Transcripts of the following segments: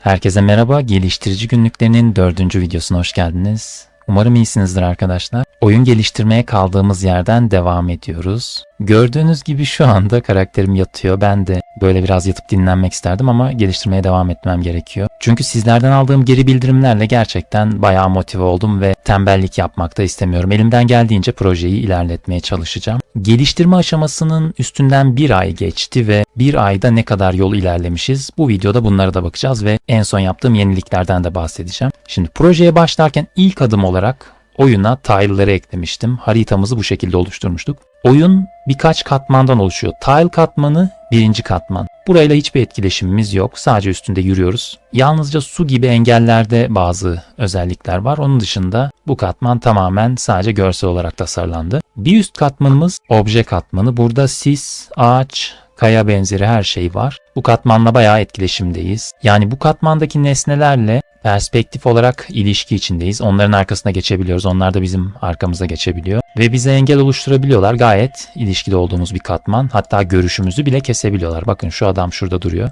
Herkese merhaba. Geliştirici günlüklerinin dördüncü videosuna hoş geldiniz. Umarım iyisinizdir arkadaşlar. Oyun geliştirmeye kaldığımız yerden devam ediyoruz. Gördüğünüz gibi şu anda karakterim yatıyor. Ben de böyle biraz yatıp dinlenmek isterdim ama geliştirmeye devam etmem gerekiyor. Çünkü sizlerden aldığım geri bildirimlerle gerçekten bayağı motive oldum ve tembellik yapmak da istemiyorum. Elimden geldiğince projeyi ilerletmeye çalışacağım. Geliştirme aşamasının üstünden bir ay geçti ve bir ayda ne kadar yol ilerlemişiz? Bu videoda bunlara da bakacağız ve en son yaptığım yeniliklerden de bahsedeceğim. Şimdi projeye başlarken ilk adım olarak oyuna tile'ları eklemiştim. Haritamızı bu şekilde oluşturmuştuk. Oyun birkaç katmandan oluşuyor. Tile katmanı birinci katman. Burayla hiçbir etkileşimimiz yok. Sadece üstünde yürüyoruz. Yalnızca su gibi engellerde bazı özellikler var. Onun dışında bu katman tamamen sadece görsel olarak tasarlandı. Bir üst katmanımız obje katmanı. Burada sis, ağaç, kaya benzeri her şey var. Bu katmanla bayağı etkileşimdeyiz. Yani bu katmandaki nesnelerle perspektif olarak ilişki içindeyiz. Onların arkasına geçebiliyoruz. Onlar da bizim arkamıza geçebiliyor. Ve bize engel oluşturabiliyorlar. Gayet ilişkide olduğumuz bir katman. Hatta görüşümüzü bile kesebiliyorlar. Bakın şu adam şurada duruyor.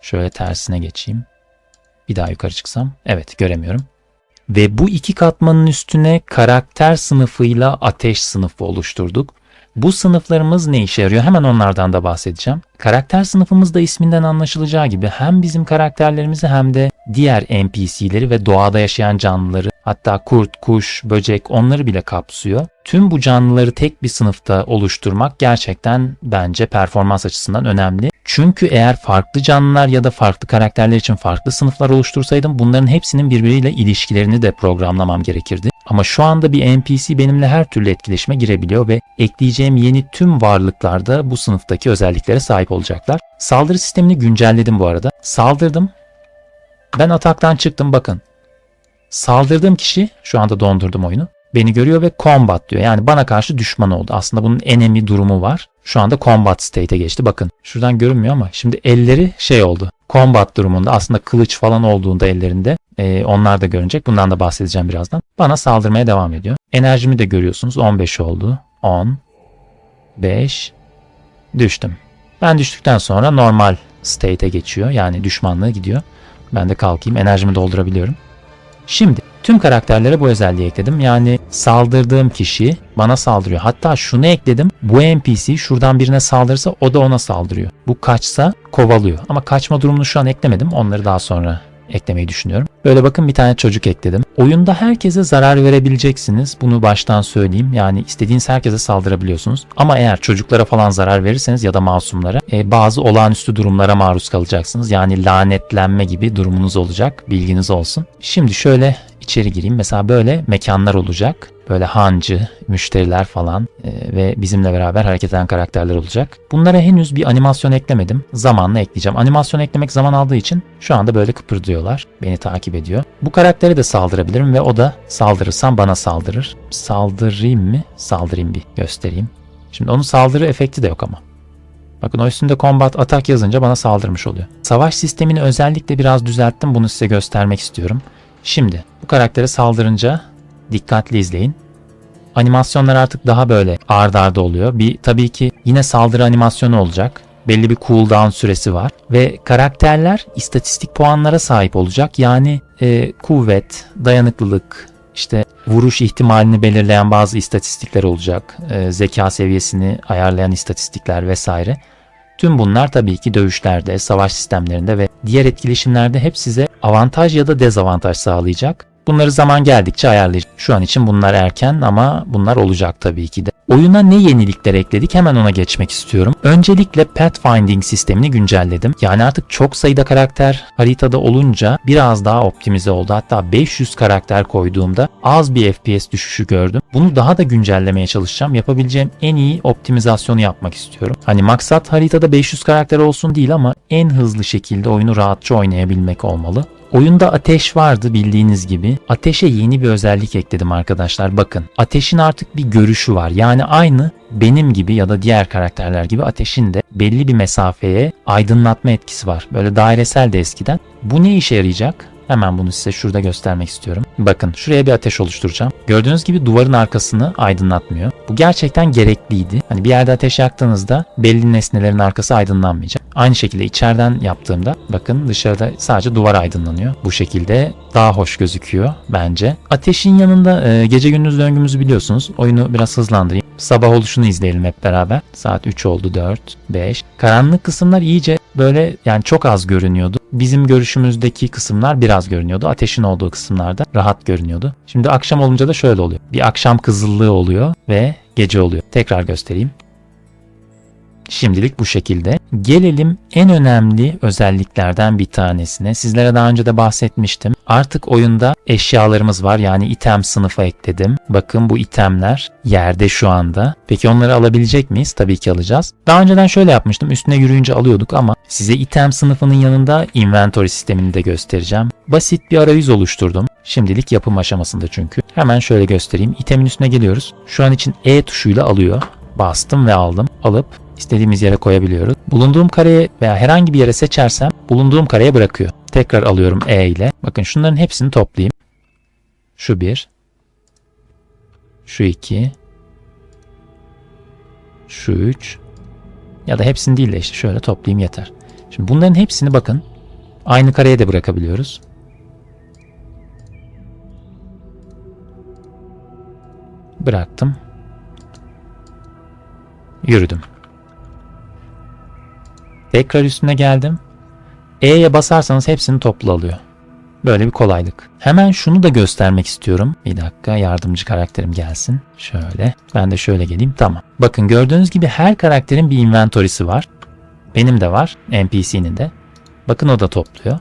Şöyle tersine geçeyim. Bir daha yukarı çıksam. Evet göremiyorum. Ve bu iki katmanın üstüne karakter sınıfıyla ateş sınıfı oluşturduk. Bu sınıflarımız ne işe yarıyor? Hemen onlardan da bahsedeceğim. Karakter sınıfımız da isminden anlaşılacağı gibi hem bizim karakterlerimizi hem de diğer NPC'leri ve doğada yaşayan canlıları hatta kurt, kuş, böcek onları bile kapsıyor. Tüm bu canlıları tek bir sınıfta oluşturmak gerçekten bence performans açısından önemli. Çünkü eğer farklı canlılar ya da farklı karakterler için farklı sınıflar oluştursaydım bunların hepsinin birbiriyle ilişkilerini de programlamam gerekirdi. Ama şu anda bir NPC benimle her türlü etkileşime girebiliyor ve ekleyeceğim yeni tüm varlıklar da bu sınıftaki özelliklere sahip olacaklar. Saldırı sistemini güncelledim bu arada. Saldırdım. Ben ataktan çıktım bakın. Saldırdığım kişi şu anda dondurdum oyunu. Beni görüyor ve combat diyor. Yani bana karşı düşman oldu. Aslında bunun enemy durumu var. Şu anda combat state'e geçti. Bakın şuradan görünmüyor ama şimdi elleri şey oldu. Combat durumunda aslında kılıç falan olduğunda ellerinde e, onlar da görünecek. Bundan da bahsedeceğim birazdan. Bana saldırmaya devam ediyor. Enerjimi de görüyorsunuz. 15 oldu. 10 5 düştüm. Ben düştükten sonra normal state'e geçiyor. Yani düşmanlığı gidiyor. Ben de kalkayım. Enerjimi doldurabiliyorum. Şimdi tüm karakterlere bu özelliği ekledim. Yani saldırdığım kişi bana saldırıyor. Hatta şunu ekledim. Bu NPC şuradan birine saldırırsa o da ona saldırıyor. Bu kaçsa kovalıyor. Ama kaçma durumunu şu an eklemedim. Onları daha sonra eklemeyi düşünüyorum. Böyle bakın bir tane çocuk ekledim. Oyunda herkese zarar verebileceksiniz. Bunu baştan söyleyeyim. Yani istediğiniz herkese saldırabiliyorsunuz. Ama eğer çocuklara falan zarar verirseniz ya da masumlara e, bazı olağanüstü durumlara maruz kalacaksınız. Yani lanetlenme gibi durumunuz olacak. Bilginiz olsun. Şimdi şöyle içeri gireyim. Mesela böyle mekanlar olacak. Böyle hancı, müşteriler falan e, ve bizimle beraber hareket eden karakterler olacak. Bunlara henüz bir animasyon eklemedim. Zamanla ekleyeceğim. Animasyon eklemek zaman aldığı için şu anda böyle kıpırdıyorlar. Beni takip ediyor. Bu karaktere de saldırabilirim ve o da saldırırsam bana saldırır. Saldırayım mı? Saldırayım bir göstereyim. Şimdi onun saldırı efekti de yok ama. Bakın o üstünde combat atak yazınca bana saldırmış oluyor. Savaş sistemini özellikle biraz düzelttim. Bunu size göstermek istiyorum. Şimdi bu karaktere saldırınca dikkatli izleyin. Animasyonlar artık daha böyle ard arda oluyor. Bir tabii ki yine saldırı animasyonu olacak. Belli bir cooldown süresi var ve karakterler istatistik puanlara sahip olacak. Yani e, kuvvet, dayanıklılık, işte vuruş ihtimalini belirleyen bazı istatistikler olacak. E, zeka seviyesini ayarlayan istatistikler vesaire. Tüm bunlar tabii ki dövüşlerde, savaş sistemlerinde ve diğer etkileşimlerde hep size avantaj ya da dezavantaj sağlayacak. Bunları zaman geldikçe ayarlayacağım. Şu an için bunlar erken ama bunlar olacak tabii ki de. Oyuna ne yenilikler ekledik hemen ona geçmek istiyorum. Öncelikle pathfinding sistemini güncelledim. Yani artık çok sayıda karakter haritada olunca biraz daha optimize oldu. Hatta 500 karakter koyduğumda az bir FPS düşüşü gördüm. Bunu daha da güncellemeye çalışacağım. Yapabileceğim en iyi optimizasyonu yapmak istiyorum. Hani maksat haritada 500 karakter olsun değil ama en hızlı şekilde oyunu rahatça oynayabilmek olmalı. Oyunda ateş vardı bildiğiniz gibi. Ateşe yeni bir özellik ekledim arkadaşlar. Bakın ateşin artık bir görüşü var. Yani aynı benim gibi ya da diğer karakterler gibi ateşin de belli bir mesafeye aydınlatma etkisi var. Böyle dairesel de eskiden. Bu ne işe yarayacak? Hemen bunu size şurada göstermek istiyorum. Bakın şuraya bir ateş oluşturacağım. Gördüğünüz gibi duvarın arkasını aydınlatmıyor. Bu gerçekten gerekliydi. Hani bir yerde ateş yaktığınızda belli nesnelerin arkası aydınlanmayacak. Aynı şekilde içeriden yaptığımda bakın dışarıda sadece duvar aydınlanıyor. Bu şekilde daha hoş gözüküyor bence. Ateşin yanında e, gece gündüz döngümüzü biliyorsunuz. Oyunu biraz hızlandırayım. Sabah oluşunu izleyelim hep beraber. Saat 3 oldu 4, 5. Karanlık kısımlar iyice böyle yani çok az görünüyordu. Bizim görüşümüzdeki kısımlar biraz görünüyordu. Ateşin olduğu kısımlarda rahat görünüyordu. Şimdi akşam olunca da şöyle oluyor. Bir akşam kızıllığı oluyor ve gece oluyor. Tekrar göstereyim. Şimdilik bu şekilde. Gelelim en önemli özelliklerden bir tanesine. Sizlere daha önce de bahsetmiştim. Artık oyunda eşyalarımız var. Yani item sınıfa ekledim. Bakın bu itemler yerde şu anda. Peki onları alabilecek miyiz? Tabii ki alacağız. Daha önceden şöyle yapmıştım. Üstüne yürüyünce alıyorduk ama size item sınıfının yanında inventory sistemini de göstereceğim. Basit bir arayüz oluşturdum. Şimdilik yapım aşamasında çünkü. Hemen şöyle göstereyim. İtemin üstüne geliyoruz. Şu an için E tuşuyla alıyor. Bastım ve aldım. Alıp istediğimiz yere koyabiliyoruz. Bulunduğum kareye veya herhangi bir yere seçersem bulunduğum kareye bırakıyor. Tekrar alıyorum E ile. Bakın şunların hepsini toplayayım. Şu bir. Şu iki. Şu üç. Ya da hepsini değil de işte şöyle toplayayım yeter. Şimdi bunların hepsini bakın aynı kareye de bırakabiliyoruz. Bıraktım. Yürüdüm. Tekrar üstüne geldim. E'ye basarsanız hepsini toplu alıyor. Böyle bir kolaylık. Hemen şunu da göstermek istiyorum. Bir dakika yardımcı karakterim gelsin. Şöyle. Ben de şöyle geleyim. Tamam. Bakın gördüğünüz gibi her karakterin bir inventorisi var. Benim de var. NPC'nin de. Bakın o da topluyor.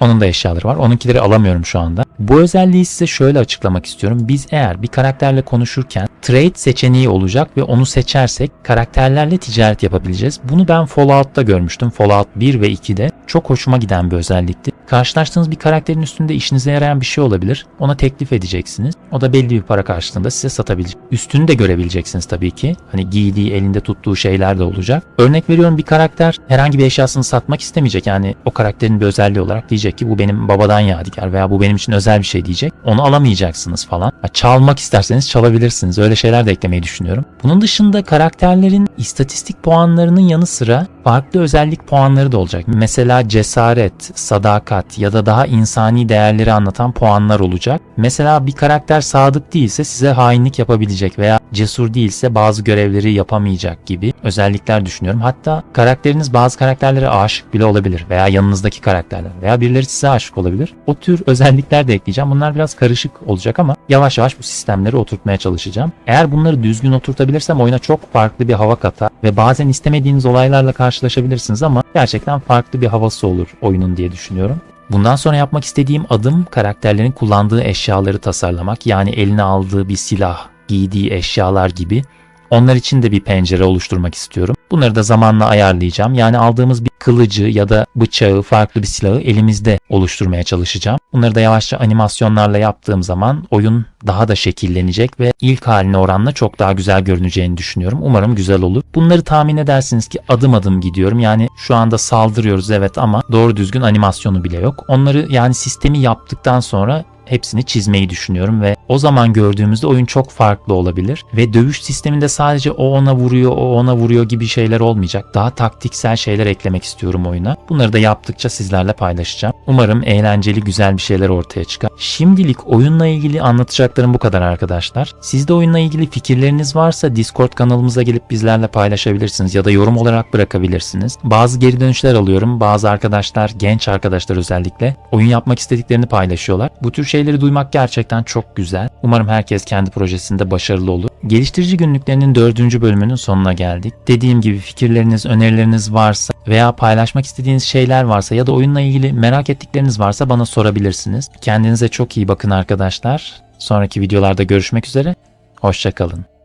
Onun da eşyaları var. Onunkileri alamıyorum şu anda. Bu özelliği size şöyle açıklamak istiyorum. Biz eğer bir karakterle konuşurken trade seçeneği olacak ve onu seçersek karakterlerle ticaret yapabileceğiz. Bunu ben Fallout'ta görmüştüm. Fallout 1 ve 2'de. Çok hoşuma giden bir özellikti. Karşılaştığınız bir karakterin üstünde işinize yarayan bir şey olabilir. Ona teklif edeceksiniz. O da belli bir para karşılığında size satabilecek. Üstünü de görebileceksiniz tabii ki. Hani giydiği, elinde tuttuğu şeyler de olacak. Örnek veriyorum bir karakter herhangi bir eşyasını satmak istemeyecek. Yani o karakterin bir özelliği olarak diyecek ki bu benim babadan yadigar veya bu benim için özel bir şey diyecek. Onu alamayacaksınız falan. Ha, çalmak isterseniz çalabilirsiniz. Öyle şeyler de eklemeyi düşünüyorum. Bunun dışında karakterlerin istatistik puanlarının yanı sıra farklı özellik puanları da olacak. Mesela cesaret, sadakat ya da daha insani değerleri anlatan puanlar olacak. Mesela bir karakter sadık değilse size hainlik yapabilecek veya cesur değilse bazı görevleri yapamayacak gibi özellikler düşünüyorum. Hatta karakteriniz bazı karakterlere aşık bile olabilir veya yanınızdaki karakterler veya birileri size aşık olabilir. O tür özellikler de ekleyeceğim. Bunlar biraz karışık olacak ama yavaş yavaş bu sistemleri oturtmaya çalışacağım. Eğer bunları düzgün oturtabilirsem oyuna çok farklı bir hava katar ve bazen istemediğiniz olaylarla karşılaşabilirsiniz ama gerçekten farklı bir havası olur oyunun diye düşünüyorum. Bundan sonra yapmak istediğim adım karakterlerin kullandığı eşyaları tasarlamak. Yani eline aldığı bir silah, giydiği eşyalar gibi. Onlar için de bir pencere oluşturmak istiyorum. Bunları da zamanla ayarlayacağım. Yani aldığımız bir kılıcı ya da bıçağı, farklı bir silahı elimizde oluşturmaya çalışacağım. Bunları da yavaşça animasyonlarla yaptığım zaman oyun daha da şekillenecek ve ilk haline oranla çok daha güzel görüneceğini düşünüyorum. Umarım güzel olur. Bunları tahmin edersiniz ki adım adım gidiyorum. Yani şu anda saldırıyoruz evet ama doğru düzgün animasyonu bile yok. Onları yani sistemi yaptıktan sonra hepsini çizmeyi düşünüyorum ve o zaman gördüğümüzde oyun çok farklı olabilir ve dövüş sisteminde sadece o ona vuruyor, o ona vuruyor gibi şeyler olmayacak. Daha taktiksel şeyler eklemek istiyorum oyuna. Bunları da yaptıkça sizlerle paylaşacağım. Umarım eğlenceli güzel bir şeyler ortaya çıkar. Şimdilik oyunla ilgili anlatacaklarım bu kadar arkadaşlar. Sizde oyunla ilgili fikirleriniz varsa Discord kanalımıza gelip bizlerle paylaşabilirsiniz ya da yorum olarak bırakabilirsiniz. Bazı geri dönüşler alıyorum. Bazı arkadaşlar, genç arkadaşlar özellikle oyun yapmak istediklerini paylaşıyorlar. Bu tür şeyleri duymak gerçekten çok güzel. Umarım herkes kendi projesinde başarılı olur. Geliştirici günlüklerinin dördüncü bölümünün sonuna geldik. Dediğim gibi fikirleriniz, önerileriniz varsa veya paylaşmak istediğiniz şeyler varsa ya da oyunla ilgili merak ettikleriniz varsa bana sorabilirsiniz. Kendinize çok iyi bakın arkadaşlar. Sonraki videolarda görüşmek üzere. Hoşçakalın.